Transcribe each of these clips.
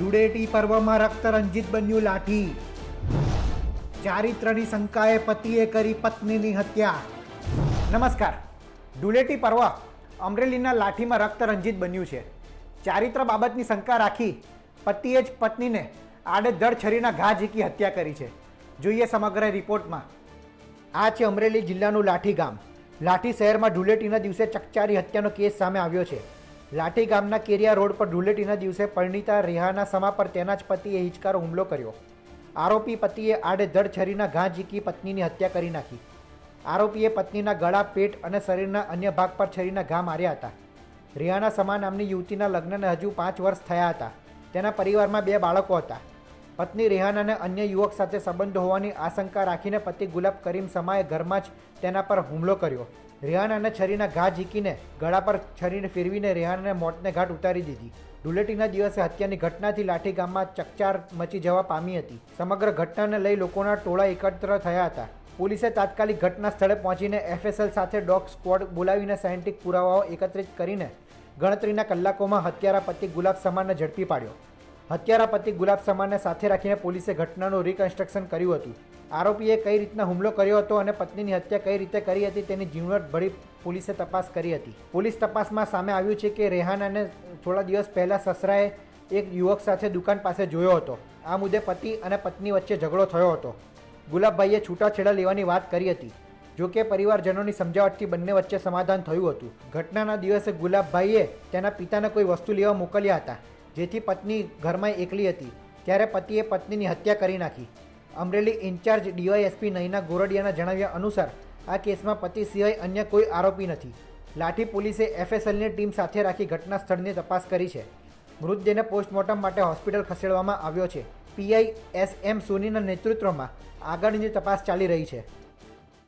ધૂળેટી પર્વમાં રક્તરંજિત બન્યું લાઠી. ચારિત્રની શંકાએ પતિએ કરી પત્નીની હત્યા. નમસ્કાર. ધૂળેટી પર્વ અમરેલીના લાઠીમાં રક્તરંજિત બન્યું છે. ચારિત્ર બાબતની શંકા રાખી પતિએ જ પત્નીને આડેધડ છરીના ઘા ઝીકી હત્યા કરી છે. જોઈએ સમગ્ર રિપોર્ટમાં. આ છે અમરેલી જિલ્લાનું લાઠી ગામ લાઠી શહેરમાં ધૂળેટીના દિવસે ચકચારી હત્યાનો કેસ સામે આવ્યો છે. લાઠી ગામના કેરિયા રોડ પર ધૂળેટીના દિવસે પરિણીતા રેહાના સમા પર તેના જ પતિએ હિચકારો હુમલો કર્યો. આરોપી પતિએ આડેધડ છરીના ઘા ઝીકી પત્નીની હત્યા કરી નાખી. આરોપીએ પત્નીના ગળા, પેટ અને શરીરના અન્ય ભાગ પર છરીના ઘા માર્યા હતા. રેહાના સમા નામની યુવતીના લગ્નને હજુ પાંચ વર્ષ થયા હતા. તેના પરિવારમાં બે બાળકો હતા. પત્ની રેહાનાને અન્ય યુવક સાથે સંબંધ હોવાની આશંકા રાખીને પતિ ગુલાબ કરીમ સમાએ ઘરમાં જ તેના પર હુમલો કર્યો. રેહાનાને છરીના ઘા ઝીકીને ગળા પર છરીને ફેરવીને રેહાનાને મોતને ઘાટ ઉતારી દીધી. ધૂળેટીના દિવસે હત્યાની ઘટનાથી લાઠી ગામમાં ચકચાર મચી જવા પામી હતી. સમગ્ર ઘટનાને લઈ લોકોના ટોળા એકત્ર થયા હતા. પોલીસે તાત્કાલિક ઘટના સ્થળે પહોંચીને એફએસએલ સાથે ડોગ સ્ક્વોડ બોલાવીને સાયન્ટિક પુરાવાઓ એકત્રિત કરીને ગણતરીના કલાકોમાં હત્યારા પતિ ગુલાબ સમાનને ઝડપી પાડ્યો. હત્યારા પતિ ગુલાબ સમાનને સાથે રાખીને પોલીસે ઘટનાનું રિકન્સ્ટ્રક્શન કર્યું હતું. આરોપીએ કઈ રીતના હુમલો કર્યો હતો અને પત્નીની હત્યા કઈ રીતે કરી હતી તેની ઝીણવટભરી પોલીસે તપાસ કરી હતી. પોલીસ તપાસમાં સામે આવ્યું છે કે રેહાનાને થોડા દિવસ પહેલાં સસરાએ એક યુવક સાથે દુકાન પાસે જોયો હતો. આ મુદ્દે પતિ અને પત્ની વચ્ચે ઝઘડો થયો હતો. ગુલાબભાઈએ છૂટાછેડા લેવાની વાત કરી હતી. જો કે પરિવારજનોની સમજાવટથી બંને વચ્ચે સમાધાન થયું હતું. ઘટનાના દિવસે ગુલાબભાઈએ તેના પિતાને કોઈ વસ્તુ લેવા મોકલ્યા હતા. જેથી પત્ની ઘરમાં એકલી હતી. ત્યારે પતિએ પત્નીની હત્યા કરી નાખી. અમરેલી ઇન્ચાર્જ ડીવાયએસપી નયના ગોરડિયાના જણાવ્યા અનુસાર, આ કેસમાં પતિ સિવાય અન્ય કોઈ આરોપી નથી. લાઠી પોલીસે એફએસએલની ટીમ સાથે રાખી ઘટના સ્થળની તપાસ કરી છે. મૃતદેહને પોસ્ટમોર્ટમ માટે હોસ્પિટલ ખસેડવામાં આવ્યો છે. પીઆઈ એસ એમ સોનીના નેતૃત્વમાં આગળની તપાસ ચાલી રહી છે.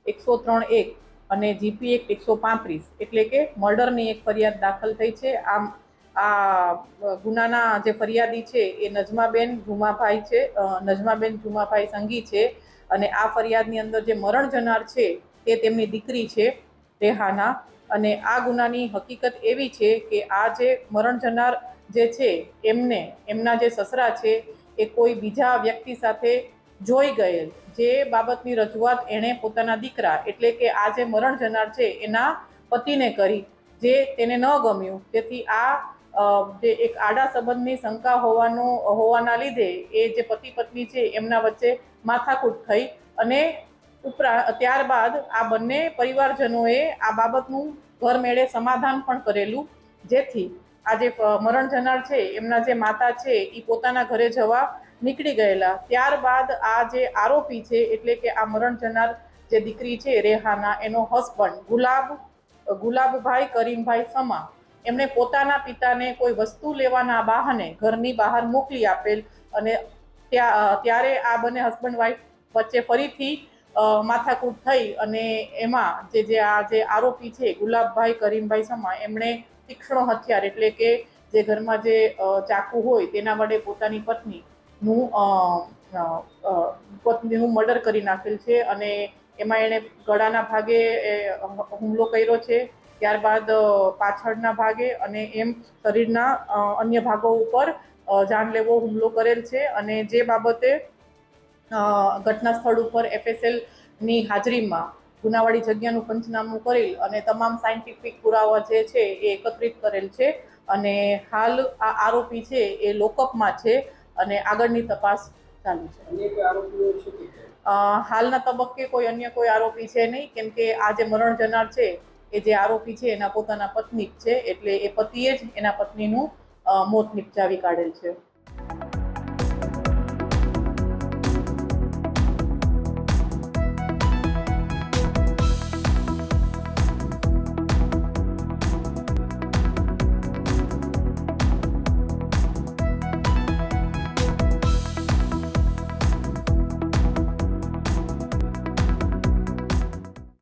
એકસો ત્રણ એક અને જીપી એક એકસો પાંત્રીસ એટલે કે મર્ડરની એક ફરિયાદ દાખલ થઈ છે. આમ આ ગુનાના જે ફરિયાદી છે એ નજમાબેન ઝુમાભાઈ છે નજમાબેન ઝુમાભાઈ સંઘી છે અને આ ફરિયાદની અંદર જે મરણ જનાર છે તે તેમની દીકરી છે રેહાના અને આ ગુનાની હકીકત એવી છે કે આ જે મરણ જનાર જે છે એમને, એમના જે સસરા છે એ કોઈ બીજા વ્યક્તિ સાથે જોઈ ગયેલ. જે બાબતની રજૂઆત એણે પોતાના દીકરા એટલે કે આ જે મરણ જનાર છે એના પતિને કરી, જે તેને ન ગમ્યું. તેથી આ જે એક આડા સંબંધની શંકા હોવાનો, હોવાના લીધે એ જે પતિ પત્ની છે એમના વચ્ચે માથાકૂટ થઈ અને ઉપરાંત ત્યારબાદ આ બંને પરિવારજનોએ આ બાબતનું ઘર મેળે સમાધાન પણ કરેલું. જેથી આ જે મરણ જનાર છે, એમના જે માતા છે એ પોતાના ઘરે જવા નીકળી ગયેલા. ત્યારબાદ આ જે આરોપી છે, એટલે કે આ મરણ જનાર જે દીકરી છે, રેહાના, એનો હસબન્ડ ગુલાબ, ગુલાબભાઈ કરીમભાઈ સમા એમણે પોતાના પિતાને કોઈ વસ્તુ લેવાના બહાને ઘરની બહાર મોકલી આપેલ અને ત્યાં ત્યારે આ બંને હસબન્ડ વાઈફ વચ્ચે ફરીથી માથાકૂટ થઈ અને એમાં જે જે આ જે આરોપી છે ગુલાબભાઈ કરીમભાઈ સમા એમણે તીક્ષ્ણ હથિયાર એટલે કે જે ઘરમાં જે ચાકુ હોય તેના વડે પોતાની પત્નીનું અ, અ, પત્નીનું મર્ડર કરી નાખેલ છે અને એમાં એણે ગળાના ભાગે હુમલો કર્યો છે. ત્યારબાદ પાછળના ભાગે અને એમ શરીરના અન્ય ભાગો ઉપર જાનલેવો હુમલો કરેલ છે અને જે બાબતે ઘટના સ્થળ ઉપર એફએસએલની હાજરીમાં ગુનાવાળી જગ્યાનું પંચનામું કરેલ અને તમામ સાયન્ટિફિક પુરાવા જે છે એ એકત્રિત કરેલ છે અને હાલ આ આરોપી છે એ લોકઅપમાં છે અને આગળની તપાસ ચાલુ છે. હાલના તબક્કે કોઈ અન્ય કોઈ આરોપી છે નહીં કેમ કે આ જે મરણ જનાર છે એ જે આરોપી છે, એના પોતાના પત્ની જ છે, એટલે એ પતિએ જ એના પત્નીનું મોત નિપજાવી કાઢેલ છે.